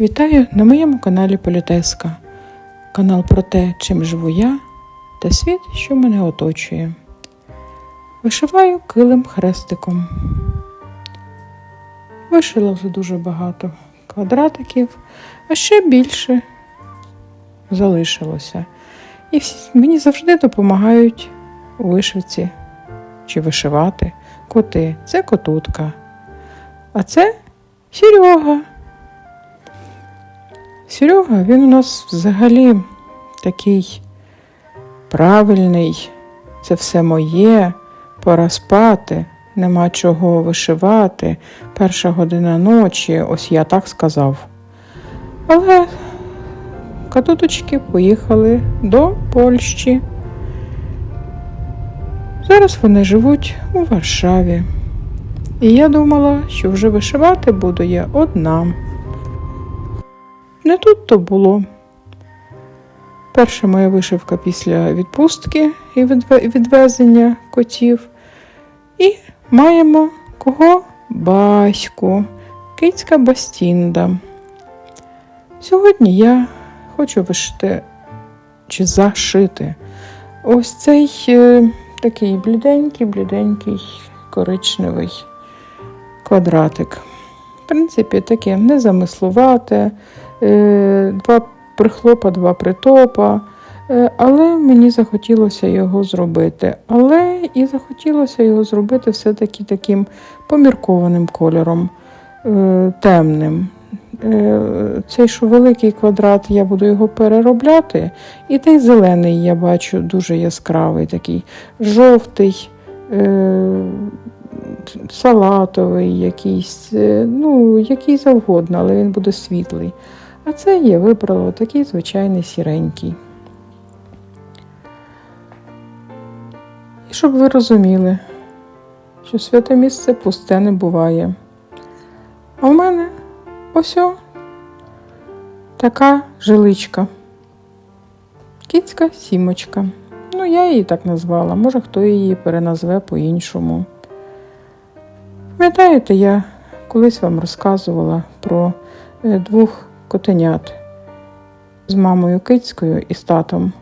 Вітаю на моєму каналі Політеска. Канал про те, чим живу я та світ, що мене оточує. Вишиваю килим хрестиком. Вишила вже дуже багато квадратиків, а ще більше залишилося. І мені завжди допомагають у вишивці чи вишивати коти. Це котутка. А це Серега. Серега, він у нас взагалі такий правильний, це все моє, пора спати, нема чого вишивати, перша година ночі, ось я так сказав. Але катуточки поїхали до Польщі. Зараз вони живуть у Варшаві. І я думала, що вже вишивати буду я одна. Не тут то було. Перша моя вишивка після відпустки і відвезення котів. І маємо кого? Баську, кицька Бастінда. Сьогодні я хочу вишити чи зашити ось цей е, такий бліденький, бліденький коричневий квадратик. В принципі, таке незамислувате, два прихлопа, два притопа. Е, Але мені захотілося його зробити. Але і захотілося його зробити все-таки таким поміркованим кольором, е, темним. Е, Цей що великий квадрат, я буду його переробляти. І той зелений я бачу дуже яскравий, такий жовтий, е, салатовий якийсь, е, ну, який завгодно, але він буде світлий. А це я вибрала такий звичайний сіренький. І щоб ви розуміли, що святе місце пусте не буває. А в мене ось така жиличка. Кіцька сімочка. Ну, я її так назвала, може хто її переназве по-іншому. Пам'ятаєте, я колись вам розказувала про е, двох котенят з мамою кицькою і з татом.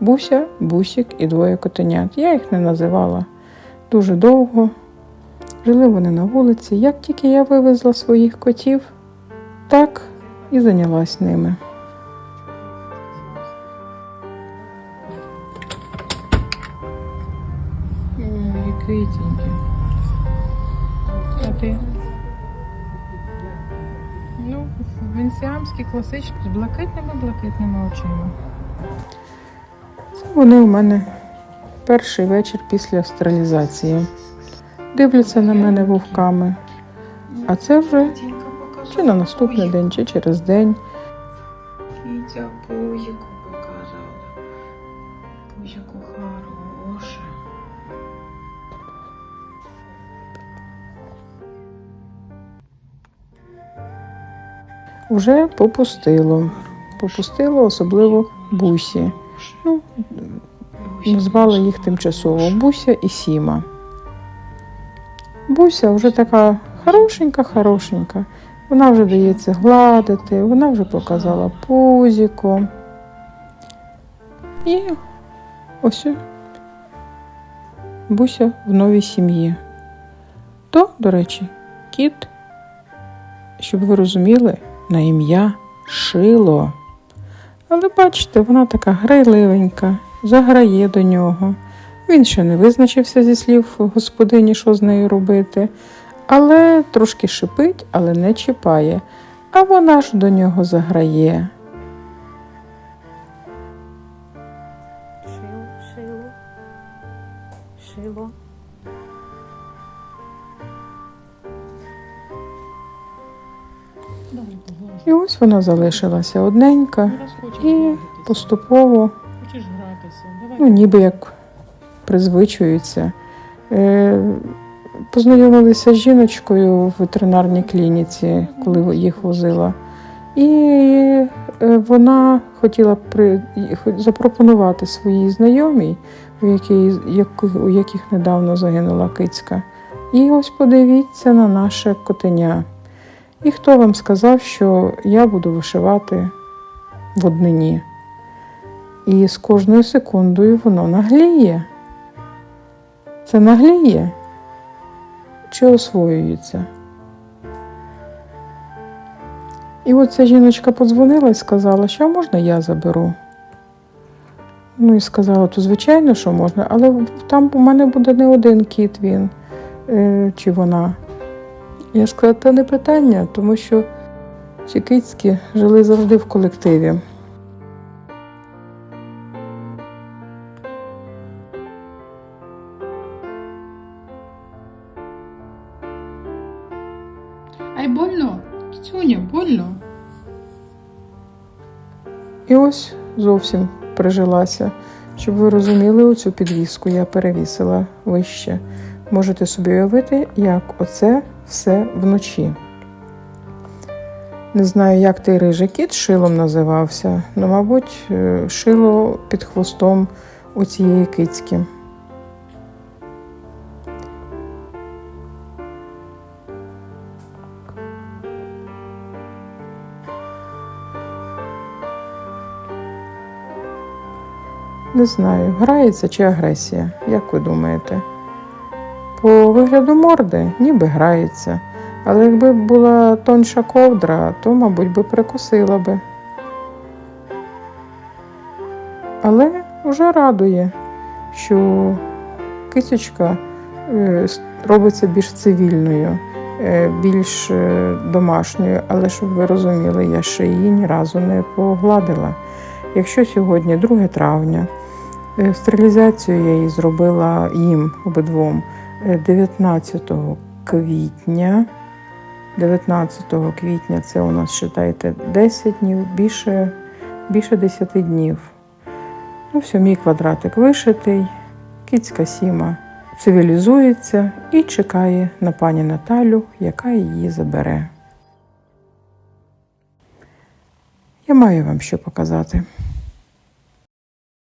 Буся, бусік і двоє котенят. Я їх не називала дуже довго. Жили вони на вулиці. Як тільки я вивезла своїх котів, так і зайнялась ними. Ну, він сіамський класичний з блакитними-блакитними очима. Це вони у мене перший вечір після стерилізації. Дивляться на мене вовками. А це вже чи на наступний день, чи через день. Кітя пузику Вже попустило. Попустило особливо бусі. Ну, Назвали їх тимчасово Буся і Сіма. Буся вже така хорошенька, хорошенька. Вона вже дається гладити, вона вже показала пузіко. І ось Буся в новій сім'ї. То, до речі, кіт, щоб ви розуміли, на ім'я Шило. Але бачите, вона така грайливенька, заграє до нього. Він ще не визначився зі слів господині, що з нею робити, але трошки шипить, але не чіпає. А вона ж до нього заграє. Шило, шило. Шило. І ось вона залишилася одненька і поступово, ну ніби як призвичуються. Е, Познайомилися з жіночкою в ветеринарній клініці, коли їх возила. І е, вона хотіла запропонувати своїй знайомій, у, якій, у яких недавно загинула кицька. І ось подивіться на наше котеня. І хто вам сказав, що я буду вишивати в однині? І з кожною секундою воно нагліє. Це нагліє чи освоюється? І от ця жіночка подзвонила і сказала, що можна я заберу. Ну і сказала, то звичайно, що можна, але там у мене буде не один кіт він е, чи вона. Я сказала, це не питання, тому що ці кицькі жили завжди в колективі. Ай, больно? Кіцюня, больно. І ось зовсім прижилася. Щоб ви розуміли, оцю підвіску я перевісила вище. Можете собі уявити, як оце все вночі. Не знаю, як той рижий кіт шилом називався, але, мабуть, е, шило під хвостом у цієї кицьки. Не знаю, грається чи агресія, як ви думаєте? По вигляду морди ніби грається, але якби була тонша ковдра, то, мабуть, би прикусила би. Але вже радує, що кисючка е, робиться більш цивільною, е, більш е, домашньою, але щоб ви розуміли, я ще її ні разу не погладила. Якщо сьогодні 2 травня, Стерилізацію я її зробила їм обидвом 19 квітня. 19 квітня це у нас, вважайте, 10 днів, більше, більше 10 днів. Ну, все, мій квадратик вишитий, кіцька сіма цивілізується і чекає на пані Наталю, яка її забере. Я маю вам що показати.